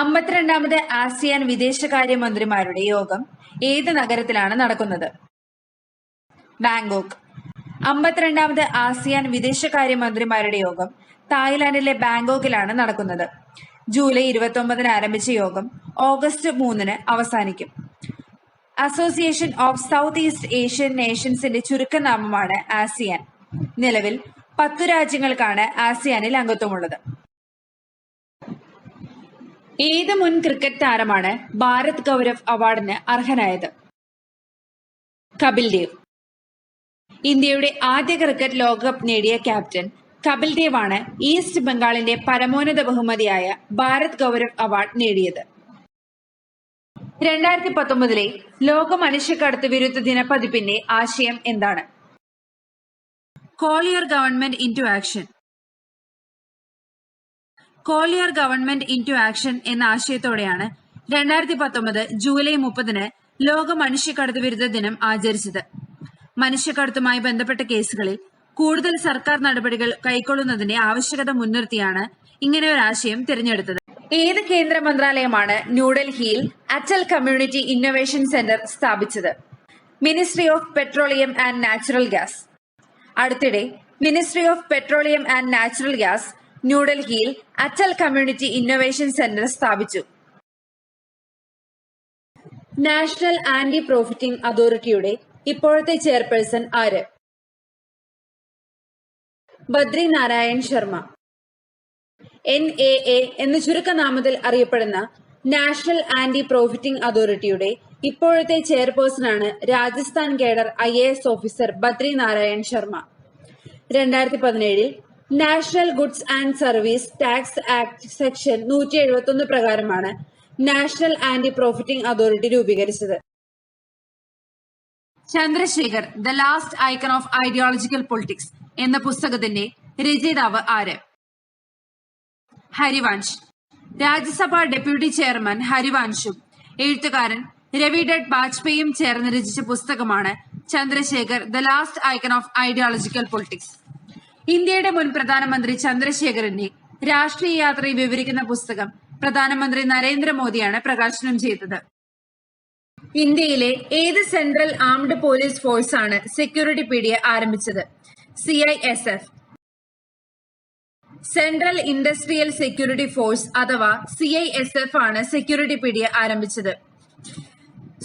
അമ്പത്തിരണ്ടാമത് ASEAN വിദേശകാര്യമന്ത്രിമാരുടെ യോഗം ഏത് നഗരത്തിലാണ് നടക്കുന്നത്? ബാങ്കോക്ക്. അമ്പത്തിരണ്ടാമത് ആസിയാൻ വിദേശകാര്യമന്ത്രിമാരുടെ യോഗം തായ്ലാന്റിലെ ബാങ്കോക്കിലാണ് നടക്കുന്നത്. ജൂലൈ ഇരുപത്തി ആരംഭിച്ച യോഗം ഓഗസ്റ്റ് മൂന്നിന് അവസാനിക്കും. Association of South East Asian നേഷൻസിന്റെ ചുരുക്കനാമമാണ് ആസിയാൻ. നിലവിൽ പത്തു രാജ്യങ്ങൾക്കാണ് ആസിയാനിൽ അംഗത്വമുള്ളത്. ഏത് മുൻ ക്രിക്കറ്റ് താരമാണ് ഭാരത് ഗൗരവ് അവാർഡിന് അർഹനായത്? കപിൽ ദേവ്. ഇന്ത്യയുടെ ആദ്യ ക്രിക്കറ്റ് ലോകകപ്പ് നേടിയ ക്യാപ്റ്റൻ കപിൽ ദേവ് ആണ് ഈസ്റ്റ് ബംഗാളിന്റെ പരമോന്നത ബഹുമതിയായ ഭാരത് ഗൗരവ് അവാർഡ് നേടിയത്. രണ്ടായിരത്തി പത്തൊമ്പതിലെ ലോക മനുഷ്യക്കടത്ത് വിരുദ്ധ ദിനപ്പതിപ്പിന്റെ ആശയം എന്താണ്? Call your government in action call your government in to action എന്ന ആശയത്തോടെയാണ് രണ്ടായിരത്തി പത്തൊമ്പത് ജൂലൈ മുപ്പതിന് ലോക മനുഷ്യക്കടത്ത് വിരുദ്ധ ദിനം ആചരിച്ചത്. മനുഷ്യക്കടത്തുമായി ബന്ധപ്പെട്ട കേസുകളിൽ കൂടുതൽ സർക്കാർ നടപടികൾ കൈക്കൊള്ളുന്നതിന്റെ ആവശ്യകത മുൻനിർത്തിയാണ് ഇങ്ങനെ ഒരു ആശയം തിരഞ്ഞെടുത്തത്. ഏത് കേന്ദ്ര മന്ത്രാലയമാണ് ന്യൂഡൽഹിയിൽ അറ്റൽ കമ്മ്യൂണിറ്റി ഇന്നൊവേഷൻ സെന്റർ സ്ഥാപിച്ചത്? Ministry of petroleum and natural gas. അടുത്തിടെ ministry of petroleum and natural gas ന്യൂഡൽഹിയിൽ അറ്റൽ കമ്മ്യൂണിറ്റി ഇന്നൊവേഷൻ സെന്റർ സ്ഥാപിച്ചു. നാഷണൽ ആന്റി പ്രോഫിറ്റിംഗ് അതോറിറ്റിയുടെ ഇപ്പോഴത്തെ ചെയർപേഴ്സൺ ആര്? Badri Narayan Sharma. N A A എന്ന ചുരുക്കനാമത്തിൽ അറിയപ്പെടുന്ന നാഷണൽ ആന്റി പ്രോഫിറ്റിംഗ് അതോറിറ്റിയുടെ ഇപ്പോഴത്തെ ചെയർപേഴ്സണാണ് Rajasthan cadre I A S officer Badri Narayan Sharma. രണ്ടായിരത്തി പതിനേഴിൽ national goods and service tax act section നൂറ്റി എഴുപത്തി ഒന്ന് പ്രകാരമാണ് നാഷണൽ ആന്റി പ്രോഫിറ്റിംഗ് അതോറിറ്റി രൂപീകരിച്ചത്. Chandrashekhar the last icon of ideological politics എന്ന പുസ്തകത്തിന്റെ രചയിതാവ് ആര്? ഹരിവാൻഷ് രാജ്യസഭാ ഡെപ്യൂട്ടി ചെയർമാൻ ഹരിവാൻഷും എഴുത്തുകാരൻ രവി ഡഡ് ബാജ്പേയും ചേർന്ന് രചിച്ച പുസ്തകമാണ് Chandrashekhar the last icon of ideological politics. ഇന്ത്യയുടെ മുൻ പ്രധാനമന്ത്രി ചന്ദ്രശേഖരന്റെ രാഷ്ട്രീയ യാത്രയെ വിവരിക്കുന്ന പുസ്തകം പ്രധാനമന്ത്രി നരേന്ദ്രമോദിയാണ് പ്രകാശനം ചെയ്തത്. ഇന്ത്യയിലെ ഏത് സെൻട്രൽ ആംഡ് പോലീസ് ഫോഴ്സ് ആണ് സെക്യൂരിറ്റി പീഡിയ ആരംഭിച്ചത്? C I S F central industrial security force അഥവാ സി ഐ എസ് എഫ് ആണ് സെക്യൂരിറ്റി പീഡിയ ആരംഭിച്ചത്.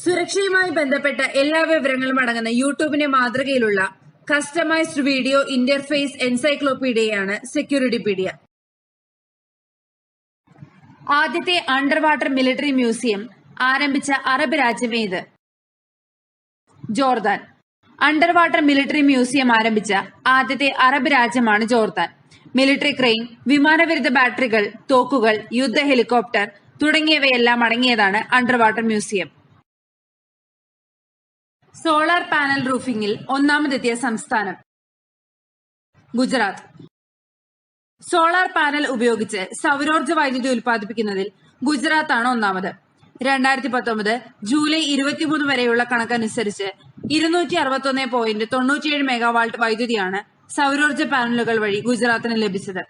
സുരക്ഷയുമായി ബന്ധപ്പെട്ട എല്ലാ വിവരങ്ങളും അടങ്ങുന്ന യൂട്യൂബിന്റെ മാതൃകയിലുള്ള കസ്റ്റമൈസ്ഡ് വീഡിയോ ഇന്റർഫേസ് എൻസൈക്ലോപീഡിയയാണ് സെക്യൂരിറ്റി പീഡിയ ആദ്യത്തെ അണ്ടർ വാട്ടർ മിലിറ്ററി മ്യൂസിയം ആരംഭിച്ച അറബ് രാജ്യം ഏത് Jordan. Under water military museum ആരംഭിച്ച ആദ്യത്തെ അറബ് രാജ്യമാണ് ജോർദാൻ. മിലിറ്ററി ക്രെയിൻ വിമാനവിരുദ്ധ ബാറ്ററികൾ തോക്കുകൾ യുദ്ധ ഹെലികോപ്റ്റർ തുടങ്ങിയവയെല്ലാം അടങ്ങിയതാണ് under water museum solar panel റൂഫിംഗിൽ ഒന്നാമതെത്തിയ സംസ്ഥാനം ഗുജറാത്ത്. സോളാർ പാനൽ ഉപയോഗിച്ച് സൗരോർജ വൈദ്യുതി ഉൽപ്പാദിപ്പിക്കുന്നതിൽ ഗുജറാത്താണ് ഒന്നാമത്. രണ്ടായിരത്തി പത്തൊമ്പത് ജൂലൈ ഇരുപത്തിമൂന്ന് വരെയുള്ള കണക്കനുസരിച്ച് ഇരുന്നൂറ്റി അറുപത്തൊന്ന് പോയിന്റ് തൊണ്ണൂറ്റിയേഴ് മെഗാവാൾട്ട് വൈദ്യുതിയാണ് സൗരോർജ പാനലുകൾ വഴി ഗുജറാത്തിന് ലഭിച്ചത്.